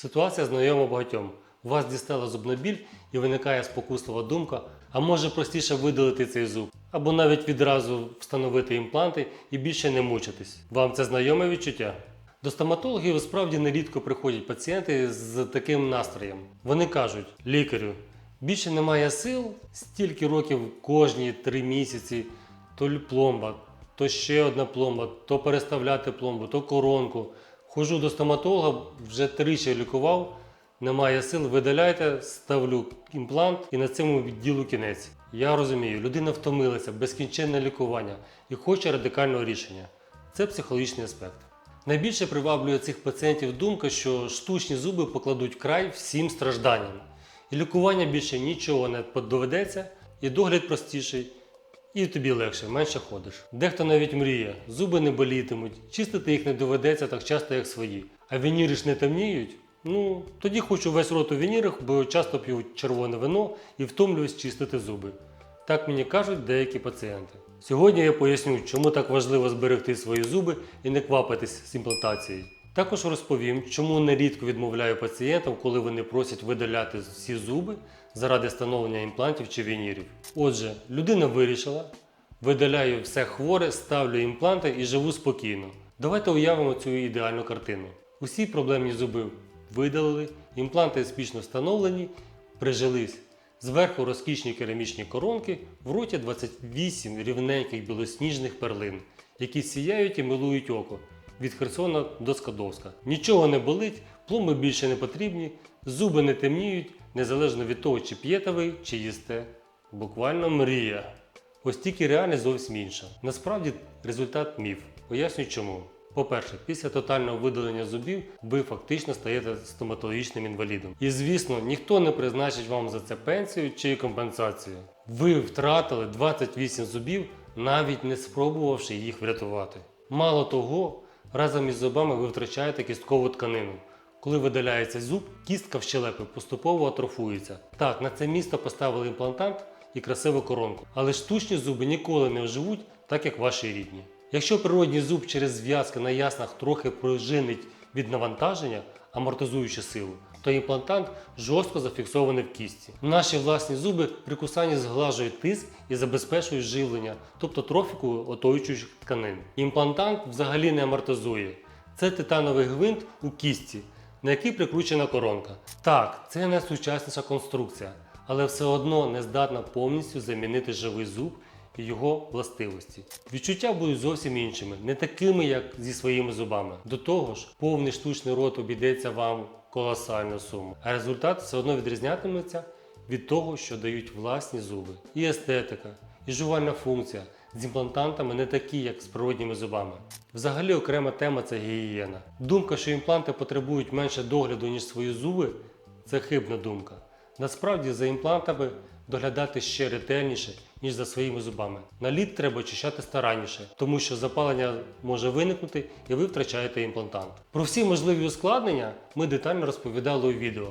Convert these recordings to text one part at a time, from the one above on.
Ситуація знайома багатьом. У вас дістала зубна біль і виникає спокуслива думка, а може простіше видалити цей зуб, або навіть відразу встановити імпланти і більше не мучитись. Вам це знайоме відчуття? До стоматологів справді нерідко приходять пацієнти з таким настроєм. Вони кажуть: лікарю, більше немає сил, стільки років кожні три місяці, то пломба, то ще одна пломба, то переставляти пломбу, то коронку. Хожу до стоматолога, вже тричі лікував, немає сил, видаляйте, ставлю імплант і на цьому відділу кінець. Я розумію, людина втомилася, безкінченне лікування і хоче радикального рішення. Це психологічний аспект. Найбільше приваблює цих пацієнтів думка, що штучні зуби покладуть край всім стражданням. І лікування більше нічого не доведеться, і догляд простіший, і тобі легше, менше ходиш. Дехто навіть мріє, зуби не болітимуть, чистити їх не доведеться так часто, як свої. А вініри ж не темніють. Ну, тоді хочу весь рот у вінірах, бо часто п'ю червоне вино і втомлююсь чистити зуби. Так мені кажуть деякі пацієнти. Сьогодні я поясню, чому так важливо зберегти свої зуби і не квапитись з імплантацією. Також розповім, чому нерідко відмовляю пацієнтам, коли вони просять видаляти всі зуби заради встановлення імплантів чи вінірів. Отже, людина вирішила, видаляю все хворе, ставлю імпланти і живу спокійно. Давайте уявимо цю ідеальну картину. Усі проблемні зуби видалили, імпланти успішно встановлені, прижились. Зверху розкішні керамічні коронки, в роті 28 рівненьких білосніжних перлин, які сіяють і милують око від Херсона до Скадовська. Нічого не болить, пломби більше не потрібні, зуби не темніють, незалежно від того, чи п'єте ви, чи їсте. Буквально мрія. Ось тільки реальність зовсім інша. Насправді результат міф. Поясню чому. По-перше, після тотального видалення зубів ви фактично стаєте стоматологічним інвалідом. І звісно, ніхто не призначить вам за це пенсію чи компенсацію. Ви втратили 28 зубів, навіть не спробувавши їх врятувати. Мало того, разом із зубами ви втрачаєте кісткову тканину. Коли видаляється зуб, кістка в щелепі поступово атрофується. Так, на це місто поставили імплантант і красиву коронку. Але штучні зуби ніколи не оживуть, так як ваші рідні. Якщо природній зуб через зв'язки на яснах трохи прожинить від навантаження, амортизуючи силу, то імплантант жорстко зафіксований в кістці. Наші власні зуби при кусанні зглажують тиск і забезпечують живлення, тобто трофіку оточуючих тканин. Імплантант взагалі не амортизує. Це титановий гвинт у кістці, на який прикручена коронка. Так, це найсучасніша конструкція, але все одно не здатна повністю замінити живий зуб його властивості. Відчуття будуть зовсім іншими, не такими, як зі своїми зубами. До того ж, повний штучний рот обійдеться вам колосальну суму, а результат все одно відрізнятиметься від того, що дають власні зуби. І естетика, і жувальна функція з імплантантами не такі, як з природніми зубами. Взагалі окрема тема це гігієна. Думка, що імпланти потребують менше догляду, ніж свої зуби, це хибна думка. Насправді за імплантами доглядати ще ретельніше, ніж за своїми зубами. Наліт треба очищати старанніше, тому що запалення може виникнути і ви втрачаєте імплантант. Про всі можливі ускладнення ми детально розповідали у відео.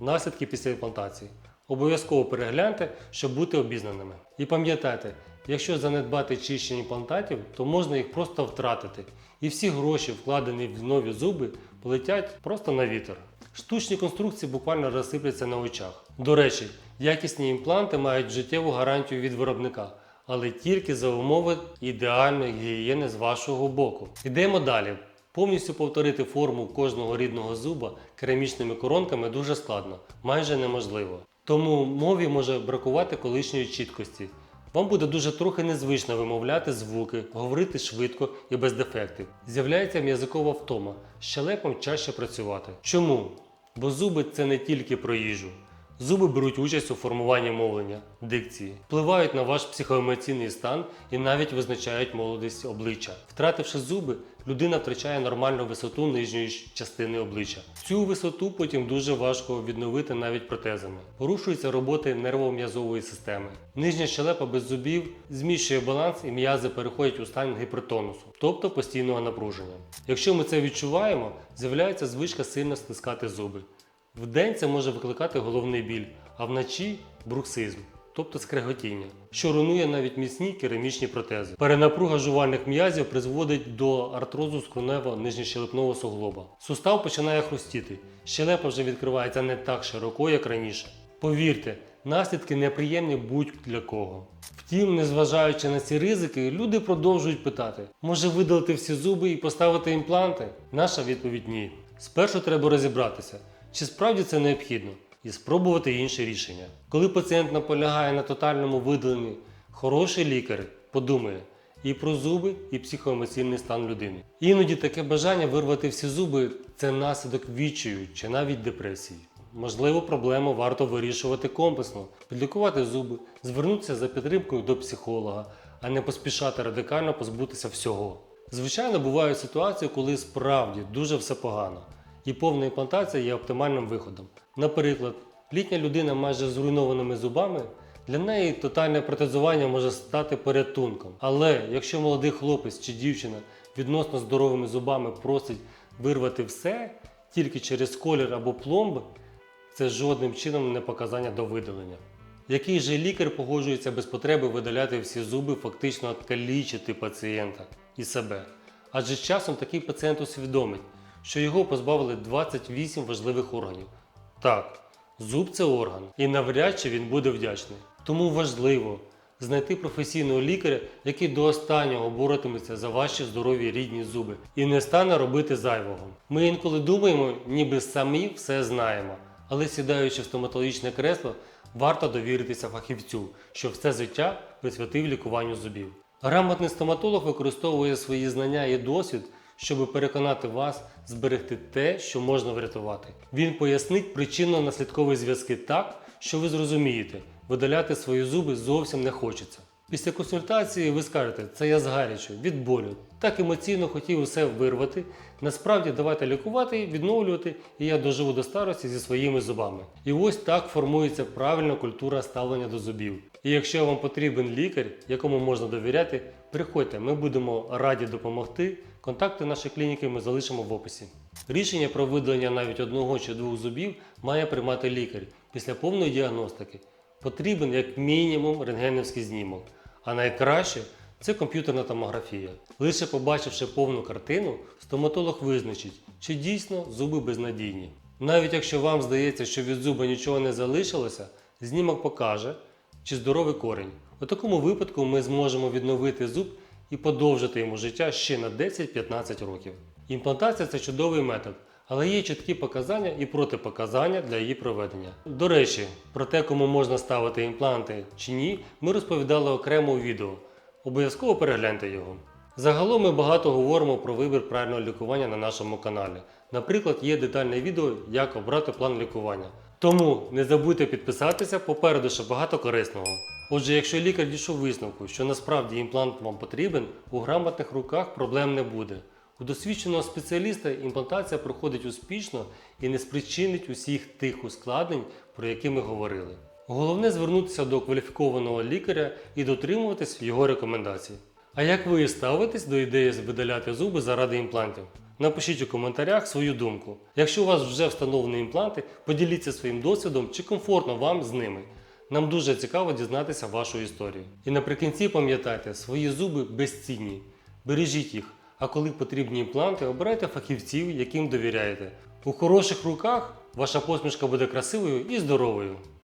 Наслідки після імплантації. Обов'язково перегляньте, щоб бути обізнаними. І пам'ятайте, якщо занедбати чищення імплантатів, то можна їх просто втратити. І всі гроші, вкладені в нові зуби, полетять просто на вітер. Штучні конструкції буквально розсипляться на очах. До речі, якісні імпланти мають життєву гарантію від виробника, але тільки за умови ідеальної гігієни з вашого боку. Ідемо далі. Повністю повторити форму кожного рідного зуба керамічними коронками дуже складно, майже неможливо. Тому мові може бракувати колишньої чіткості. Вам буде дуже трохи незвично вимовляти звуки, говорити швидко і без дефектів. З'являється м'язикова втома, з щелепом чаще працювати. Чому? Бо зуби це не тільки про їжу. Зуби беруть участь у формуванні мовлення, дикції, впливають на ваш психоемоційний стан і навіть визначають молодість обличчя. Втративши зуби, людина втрачає нормальну висоту нижньої частини обличчя. Цю висоту потім дуже важко відновити навіть протезами. Порушується робота нервово-м'язової системи. Нижня щелепа без зубів зміщує баланс і м'язи переходять у стан гіпертонусу, тобто постійного напруження. Якщо ми це відчуваємо, з'являється звичка сильно стискати зуби. Вдень це може викликати головний біль, а вночі бруксизм. тобто скреготіння, що руйнує навіть міцні керамічні протези. Перенапруга жувальних м'язів призводить до артрозу скронево нижньощелепного суглоба. Сустав починає хрустіти, щелепа вже відкривається не так широко, як раніше. Повірте, наслідки неприємні будь-для кого. Втім, незважаючи на ці ризики, люди продовжують питати: може видалити всі зуби і поставити імпланти? Наша відповідь ні. Спершу треба розібратися, чи справді це необхідно, і спробувати інше рішення. Коли пацієнт наполягає на тотальному видаленні, хороший лікар подумає і про зуби, і психоемоційний стан людини. Іноді таке бажання вирвати всі зуби це наслідок відчаю чи навіть депресії. Можливо, проблему варто вирішувати комплексно, підлікувати зуби, звернутися за підтримкою до психолога, а не поспішати радикально позбутися всього. Звичайно, бувають ситуації, коли справді дуже все погано, і повна імплантація є оптимальним виходом. Наприклад, літня людина майже зруйнованими зубами. Для неї тотальне протезування може стати порятунком. Але якщо молодий хлопець чи дівчина відносно здоровими зубами просить вирвати все тільки через колір або пломби, це жодним чином не показання до видалення. Який же лікар погоджується без потреби видаляти всі зуби, фактично калічити пацієнта і себе? Адже часом такий пацієнт усвідомить, що його позбавили 28 важливих органів. Так, зуб це орган, і навряд чи він буде вдячний. Тому важливо знайти професійного лікаря, який до останнього боротиметься за ваші здорові рідні зуби і не стане робити зайвого. Ми інколи думаємо, ніби самі все знаємо, але сідаючи в стоматологічне кресло, варто довіритися фахівцю, що все життя присвятив лікуванню зубів. Грамотний стоматолог використовує свої знання і досвід, щоб переконати вас зберегти те, що можна врятувати. Він пояснить причинно-наслідкові зв'язки так, що ви зрозумієте, видаляти свої зуби зовсім не хочеться. Після консультації ви скажете, це я згарячу, від болю. Так емоційно хотів усе вирвати. Насправді давайте лікувати, відновлювати, і я доживу до старості зі своїми зубами. І ось так формується правильна культура ставлення до зубів. І якщо вам потрібен лікар, якому можна довіряти, приходьте, ми будемо раді допомогти. Контакти нашої клініки ми залишимо в описі. Рішення про видалення навіть одного чи двох зубів має приймати лікар після повної діагностики. Потрібен як мінімум рентгенівський знімок, а найкраще це комп'ютерна томографія. Лише побачивши повну картину, стоматолог визначить, чи дійсно зуби безнадійні. Навіть якщо вам здається, що від зуба нічого не залишилося, знімок покаже, чи здоровий корінь. У такому випадку ми зможемо відновити зуб і подовжити йому життя ще на 10-15 років. Імплантація це чудовий метод, але є чіткі показання і протипоказання для її проведення. До речі, про те, кому можна ставити імпланти чи ні, ми розповідали окремо у відео. Обов'язково перегляньте його. Загалом ми багато говоримо про вибір правильного лікування на нашому каналі. Наприклад, є детальне відео, як обрати план лікування. Тому не забудьте підписатися, попереду ще багато корисного. Отже, якщо лікар дійшов висновку, що насправді імплант вам потрібен, у грамотних руках проблем не буде. У досвідченого спеціаліста імплантація проходить успішно і не спричинить усіх тих ускладнень, про які ми говорили. Головне звернутися до кваліфікованого лікаря і дотримуватись його рекомендацій. А як ви ставитесь до ідеї видаляти зуби заради імплантів? Напишіть у коментарях свою думку. Якщо у вас вже встановлені імпланти, поділіться своїм досвідом чи комфортно вам з ними. Нам дуже цікаво дізнатися вашу історію. І наприкінці пам'ятайте, свої зуби безцінні. Бережіть їх, а коли потрібні імпланти, обирайте фахівців, яким довіряєте. У хороших руках ваша посмішка буде красивою і здоровою.